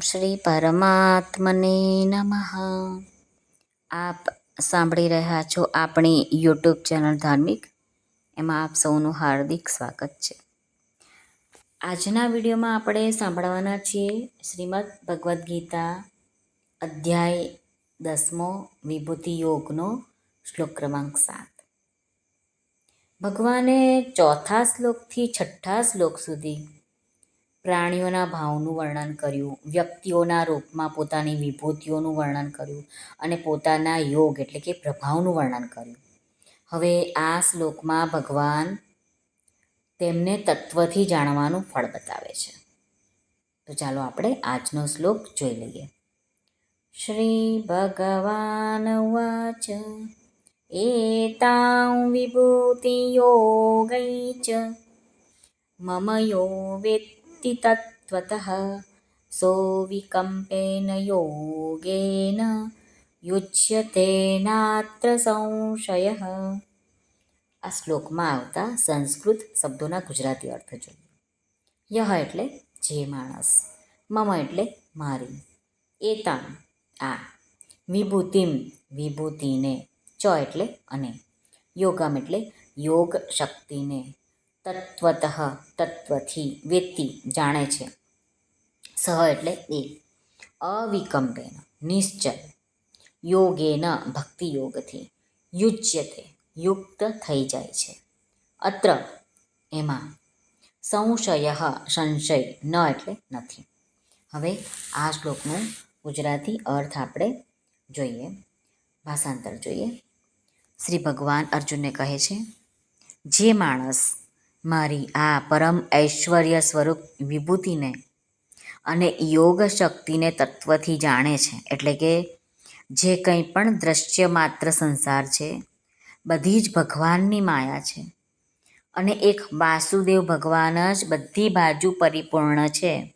શ્રી પરમાત્મને નમઃ. આપ સાંભળી રહ્યા છો આપણી યુટ્યુબ ચેનલ ધાર્મિક. એમાં આપ સૌનું હાર્દિક સ્વાગત છે. આજના વિડીયોમાં આપણે સાંભળવાના છીએ શ્રીમદ ભગવદ્ ગીતા અધ્યાય દસમો વિભૂતિ યોગનો શ્લોક ક્રમાંક સાત. ભગવાને ચોથા શ્લોકથી છઠ્ઠા શ્લોક સુધી પ્રાણીઓના ભાવનું વર્ણન કર્યું, વ્યક્તિઓના રૂપમાં પોતાની વિભૂતિઓનું વર્ણન કર્યું અને પોતાના યોગ એટલે કે પ્રભાવનું વર્ણન કર્યું. હવે આ શ્લોકમાં ભગવાન તેમને તત્વથી જાણવાનું ફળ બતાવે છે. તો ચાલો આપણે આજનો શ્લોક જોઈ લઈએ. શ્રી ભગવાન વાચ, એતાં વિભૂતિ યોગૈ ચ મમ યો વેત્તિ તત્વતઃ સોવિકમ્પેન યોગેન યુજ્યતે નાત્ર સંશય આ શ્લોકમાં આવતા સંસ્કૃત શબ્દોના ગુજરાતી અર્થ જોઈએ યહ એટલે જે માણસ મમ એટલે મારી એતામ આ વિભૂતિમ વિભૂતિને ચ એટલે અને યોગમ એટલે યોગ શક્તિને તત્વત, તત્વથી વેત્તિ જાણે છે. સહ એટલે એ. અવિકંપેન નિશ્ચય યોગેન ભક્તિ યોગથી યુજ્યતે, યુક્ત થઈ જાય છે. અત્ર, એમાં, સંશય સંશય, ન એટલે નથી. હવે આ શ્લોકનું ગુજરાતી અર્થ આપણે જોઈએ. ભાષાંતર જોઈએ. શ્રી ભગવાન અર્જુનને કહે છે, જે માણસ મારી આ પરમ ઐશ્વર્ય સ્વરૂપ વિભૂતિને અને યોગ શક્તિને તત્વથી જાણે છે. એટલે કે જે કંઈ પણ દ્રશ્ય માત્ર સંસાર છે, બધી જ ભગવાનની માયા છે અને એક વાસુદેવ ભગવાન જ બધી બાજુ પરિપૂર્ણ છે.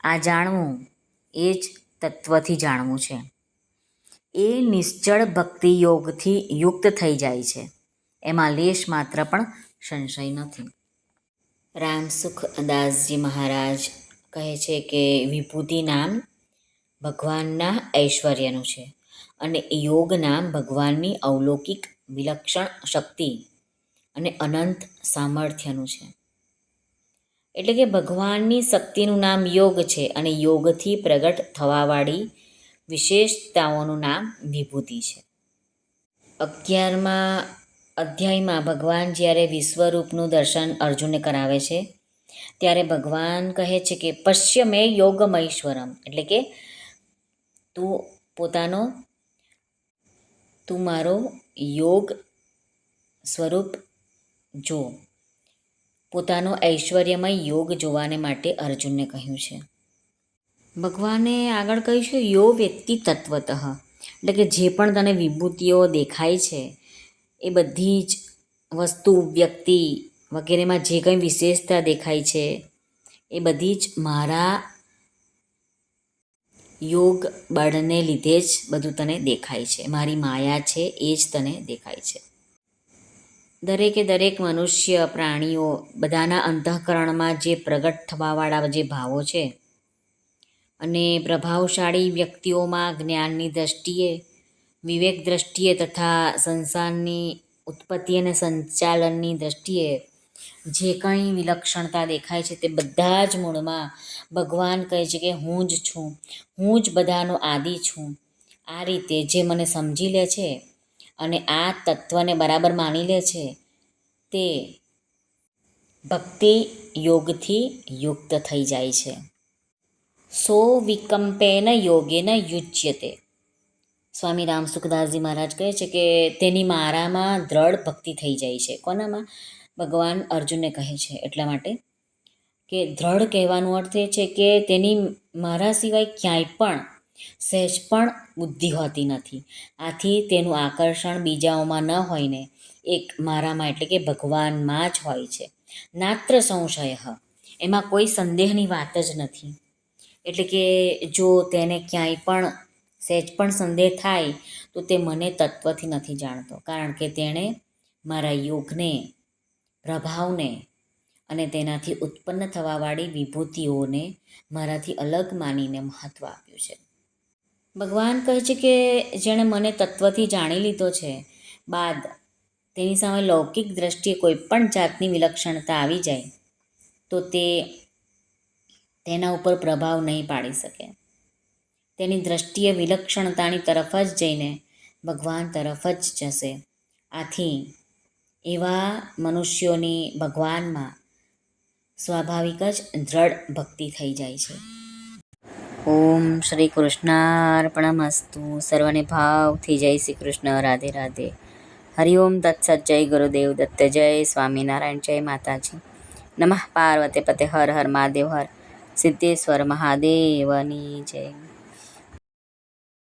આ જાણવું એ જ તત્વથી જાણવું છે. એ નિશ્ચળ ભક્તિ યોગથી યુક્ત થઈ જાય છે. એમાં લેશ માત્ર પણ સંશય નથી. રામસુખ દાસજી મહારાજ કહે છે કે વિભૂતિ નામ ભગવાનના ઐશ્વર્યનું છે અને યોગ નામ ભગવાનની અવલૌકિક વિલક્ષણ શક્તિ અને અનંત સામર્થ્યનું છે. એટલે કે ભગવાનની શક્તિનું નામ યોગ છે અને યોગથી પ્રગટ થવાવાળી વિશેષતાઓનું નામ વિભૂતિ છે. અગિયારમાં અધ્યાયમાં ભગવાન જ્યારે વિશ્વરૂપનું દર્શન અર્જુનને કરાવે છે, ત્યારે ભગવાન કહે છે કે, પશ્ય મેં યોગમૈશ્વરમ એટલે કે, તું પોતાનો, તું મારો યોગ સ્વરૂપ જો. પોતાનો ઐશ્વર્યમય યોગ જોવાને માટે અર્જુનને કહ્યું છે. ભગવાને આગળ કહ્યું છે, યો વ્યક્તિ તત્વતઃ. એટલે કે, જે પણ તને વિભૂતિઓ દેખાય છે એ બધી જ વસ્તુ, વ્યક્તિ વગેરેમાં જે કંઈ વિશેષતા દેખાય છે, એ બધી જ મારા યોગ બળને લીધે જ બધું તને દેખાય છે. મારી માયા છે, એ જ તને દેખાય છે. દરેકે દરેક મનુષ્ય, પ્રાણીઓ બધાના અંતઃકરણમાં જે પ્રગટ થવાવાળા જે ભાવો છે અને પ્રભાવશાળી વ્યક્તિઓમાં જ્ઞાનની દ્રષ્ટિએ વિવેક દ્રષ્ટિએ તથા સંસારની ઉત્પત્તિ અને સંચાલનની દ્રષ્ટિએ જે કંઈ વિલક્ષણતા દેખાય છે તે બધા જ મૂળમાં ભગવાન કહે છે કે હું જ છું, હું જ બધાનો આદિ છું. આ રીતે જે મને સમજી લે છે અને આ તત્વને બરાબર માની લે છે તે ભક્તિ યોગથી યુક્ત થઈ જાય છે. સો વિકમ્પેન યોગેન યુજ્યતે. સ્વામી રામ સુખદાસજી મહારાજ કહે છે કે તેની મારામાં દ્રઢ ભક્તિ થઈ જાય છે. કોનામાં? ભગવાન અર્જુનને કહે છે એટલા માટે કે દ્રઢ કહેવાનો અર્થ એ છે કે તેની મારા સિવાય ક્યાંય પણ સહેજ પણ બુદ્ધિ હોતી નથી. આથી તેનું આકર્ષણ બીજાઓમાં ન હોયને એક મારામાં એટલે કે ભગવાનમાં જ હોય છે. નાત્ર સંશય. એમાં કોઈ સંદેહની વાત જ નથી. એટલે કે જો તેને ક્યાંય પણ સહેજ પણ સંદેહ થાય, તો તે મને તત્વથી નથી જાણતો. કારણ કે તેણે મારા યોગને, પ્રભાવને અને તેનાથી ઉત્પન્ન થવાવાળી વિભૂતિઓને મારાથી અલગ માનીને મહત્ત્વ આપ્યું છે. ભગવાન કહે છે કે જેણે મને તત્વથી જાણી લીધો છે, બાદ તેની સામે લૌકિક દ્રષ્ટિએ કોઈ પણ જાતની વિલક્ષણતા આવી જાય, તો તે તેના ઉપર પ્રભાવ નહીં પાડી શકે. તેની દ્રષ્ટિએ વિલક્ષણતાની તરફ જ જઈને ભગવાન તરફ જ જશે. આથી એવા મનુષ્યોની ભગવાનમાં સ્વાભાવિક જ દ્રઢ ભક્તિ થઈ જાય છે. ઓમ શ્રી કૃષ્ણાર્પણમસ્તુ. સર્વને ભાવથી જય શ્રી કૃષ્ણ. રાધે રાધે. હરિઓમ તત્સત જય ગુરુદેવ દત્ત જય સ્વામિનારાયણ જય માતાજી. નમઃ પાર્વતે પતે. હર હર મહાદેવ. હર સિદ્ધેશ્વર મહાદેવની જય.